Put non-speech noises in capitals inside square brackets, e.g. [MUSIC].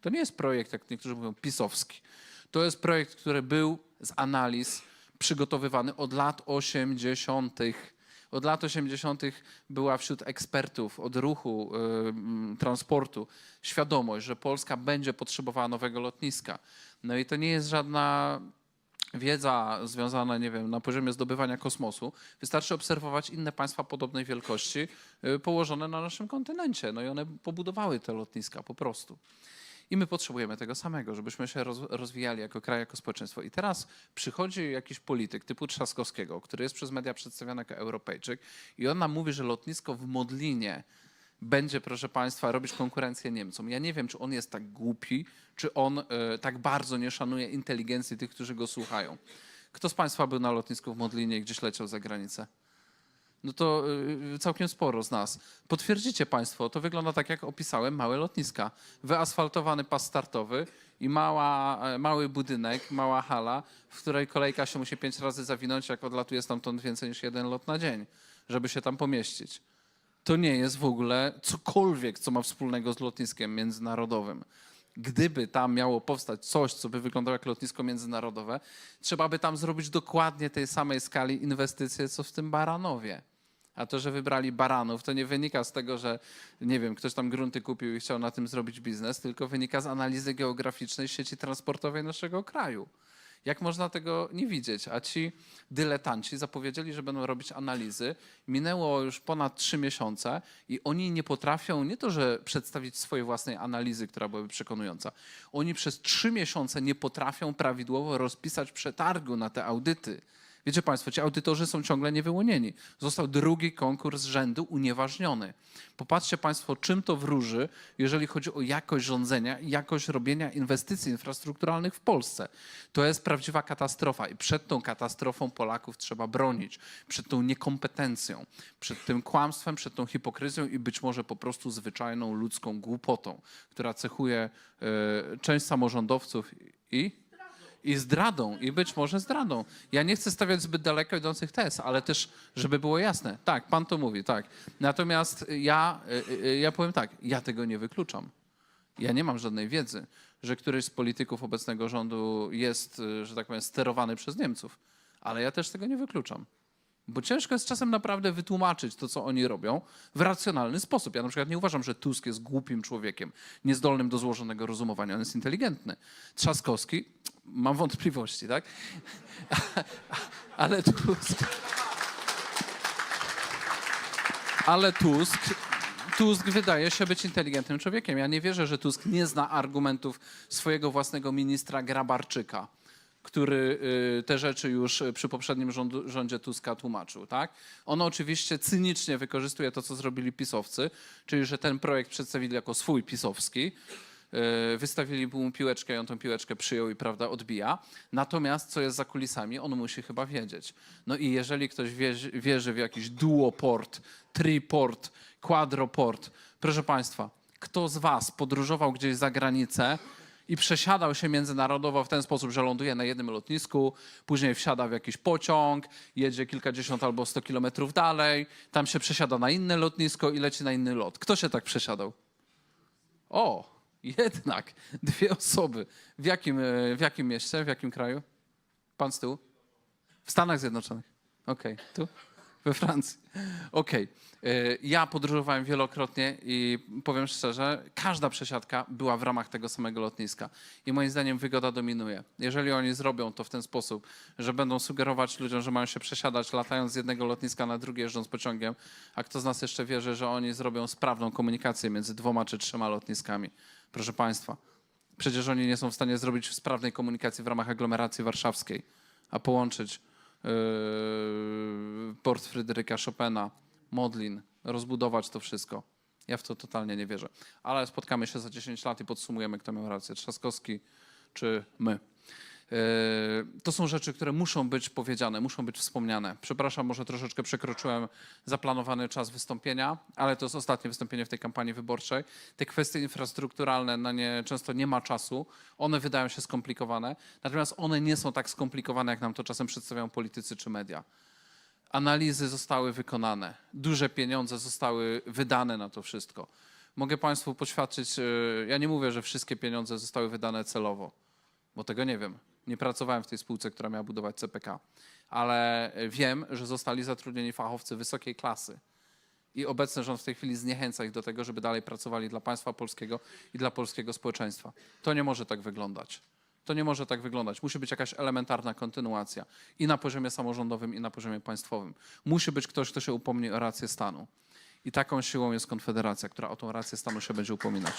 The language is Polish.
To nie jest projekt, jak niektórzy mówią, pisowski. To jest projekt, który był z analiz przygotowywany od lat 80. Od lat 80. była wśród ekspertów od ruchu, y, transportu świadomość, że Polska będzie potrzebowała nowego lotniska. No i to nie jest żadna wiedza związana, nie wiem, na poziomie zdobywania kosmosu. Wystarczy obserwować inne państwa podobnej wielkości y, położone na naszym kontynencie. No i one pobudowały te lotniska po prostu. I my potrzebujemy tego samego, żebyśmy się roz, rozwijali jako kraj, jako społeczeństwo. I teraz przychodzi jakiś polityk typu Trzaskowskiego, który jest przez media przedstawiany jako Europejczyk i on nam mówi, że lotnisko w Modlinie będzie, proszę Państwa, robić konkurencję Niemcom. Ja nie wiem, czy on jest tak głupi, czy on e, tak bardzo nie szanuje inteligencji tych, którzy go słuchają. Kto z Państwa był na lotnisku w Modlinie i gdzieś leciał za granicę? No to y, całkiem sporo z nas. Potwierdzicie Państwo, to wygląda tak, jak opisałem, małe lotniska. Wyasfaltowany pas startowy i mała, e, mały budynek, mała hala, w której kolejka się musi pięć razy zawinąć, jak odlatuje stamtąd więcej niż jeden lot na dzień, żeby się tam pomieścić. To nie jest w ogóle cokolwiek, co ma wspólnego z lotniskiem międzynarodowym. Gdyby tam miało powstać coś, co by wyglądało jak lotnisko międzynarodowe, trzeba by tam zrobić dokładnie tej samej skali inwestycje, co w tym Baranowie. A to, że wybrali Baranów, to nie wynika z tego, że nie wiem, ktoś tam grunty kupił i chciał na tym zrobić biznes, tylko wynika z analizy geograficznej sieci transportowej naszego kraju. Jak można tego nie widzieć? A ci dyletanci zapowiedzieli, że będą robić analizy. Minęło już ponad trzy miesiące i oni nie potrafią nie to, że przedstawić swojej własnej analizy, która byłaby przekonująca. Oni przez trzy miesiące nie potrafią prawidłowo rozpisać przetargu na te audyty. Wiecie Państwo, ci audytorzy są ciągle niewyłonieni. Został drugi konkurs rzędu unieważniony. Popatrzcie Państwo, czym to wróży, jeżeli chodzi o jakość rządzenia i jakość robienia inwestycji infrastrukturalnych w Polsce. To jest prawdziwa katastrofa i przed tą katastrofą Polaków trzeba bronić. Przed tą niekompetencją, przed tym kłamstwem, przed tą hipokryzją i być może po prostu zwyczajną ludzką głupotą, która cechuje e, część samorządowców i i zdradą, i być może zdradą. Ja nie chcę stawiać zbyt daleko idących tez, ale też, żeby było jasne. Tak, pan to mówi, tak. Natomiast ja, y, y, ja powiem tak, ja tego nie wykluczam. Ja nie mam żadnej wiedzy, że któryś z polityków obecnego rządu jest, y, że tak powiem, sterowany przez Niemców. Ale ja też tego nie wykluczam. Bo ciężko jest czasem naprawdę wytłumaczyć to, co oni robią w racjonalny sposób. Ja na przykład nie uważam, że Tusk jest głupim człowiekiem, niezdolnym do złożonego rozumowania. On jest inteligentny. Trzaskowski, mam wątpliwości, tak? [LAUGHS] Ale Tusk... Ale Tusk, Tusk wydaje się być inteligentnym człowiekiem. Ja nie wierzę, że Tusk nie zna argumentów swojego własnego ministra Grabarczyka, który y, te rzeczy już przy poprzednim rządu, rządzie Tuska tłumaczył. Tak? On oczywiście cynicznie wykorzystuje to, co zrobili pisowcy, czyli że ten projekt przedstawili jako swój pisowski. Y, Wystawili mu piłeczkę i on tą piłeczkę przyjął i prawda odbija. Natomiast co jest za kulisami, on musi chyba wiedzieć. No i jeżeli ktoś wierzy, wierzy w jakiś duoport, triport, quadroport, proszę Państwa, kto z Was podróżował gdzieś za granicę i przesiadał się międzynarodowo w ten sposób, że ląduje na jednym lotnisku, później wsiada w jakiś pociąg, jedzie kilkadziesiąt albo sto kilometrów dalej, tam się przesiada na inne lotnisko i leci na inny lot. Kto się tak przesiadał? O, jednak dwie osoby. W jakim, e, w jakim mieście, w jakim kraju? Pan z tyłu? W Stanach Zjednoczonych. Okej, tu? We Francji. Okej. E, Ja podróżowałem wielokrotnie i powiem szczerze, każda przesiadka była w ramach tego samego lotniska. I moim zdaniem wygoda dominuje. Jeżeli oni zrobią to w ten sposób, że będą sugerować ludziom, że mają się przesiadać latając z jednego lotniska na drugie, jeżdżąc pociągiem, a kto z nas jeszcze wierzy, że oni zrobią sprawną komunikację między dwoma czy trzema lotniskami? Proszę Państwa, przecież oni nie są w stanie zrobić sprawnej komunikacji w ramach aglomeracji warszawskiej, a połączyć yy, port Fryderyka Chopina, Modlin, rozbudować to wszystko. Ja w to totalnie nie wierzę. Ale spotkamy się za 10 lat i podsumujemy, kto miał rację, Trzaskowski czy my. Yy, To są rzeczy, które muszą być powiedziane, muszą być wspomniane. Przepraszam, może troszeczkę przekroczyłem zaplanowany czas wystąpienia, ale to jest ostatnie wystąpienie w tej kampanii wyborczej. Te kwestie infrastrukturalne, na nie często nie ma czasu. One wydają się skomplikowane, natomiast one nie są tak skomplikowane, jak nam to czasem przedstawiają politycy czy media. Analizy zostały wykonane, duże pieniądze zostały wydane na to wszystko. Mogę Państwu poświadczyć, y, ja nie mówię, że wszystkie pieniądze zostały wydane celowo, bo tego nie wiem. Nie pracowałem w tej spółce, która miała budować CPK, ale y, wiem, że zostali zatrudnieni fachowcy wysokiej klasy. I obecny rząd w tej chwili zniechęca ich do tego, żeby dalej pracowali dla państwa polskiego i dla polskiego społeczeństwa. To nie może tak wyglądać. To nie może tak wyglądać. Musi być jakaś elementarna kontynuacja i na poziomie samorządowym, i na poziomie państwowym. Musi być ktoś, kto się upomni o rację stanu. I taką siłą jest Konfederacja, która o tą rację stanu się będzie upominać.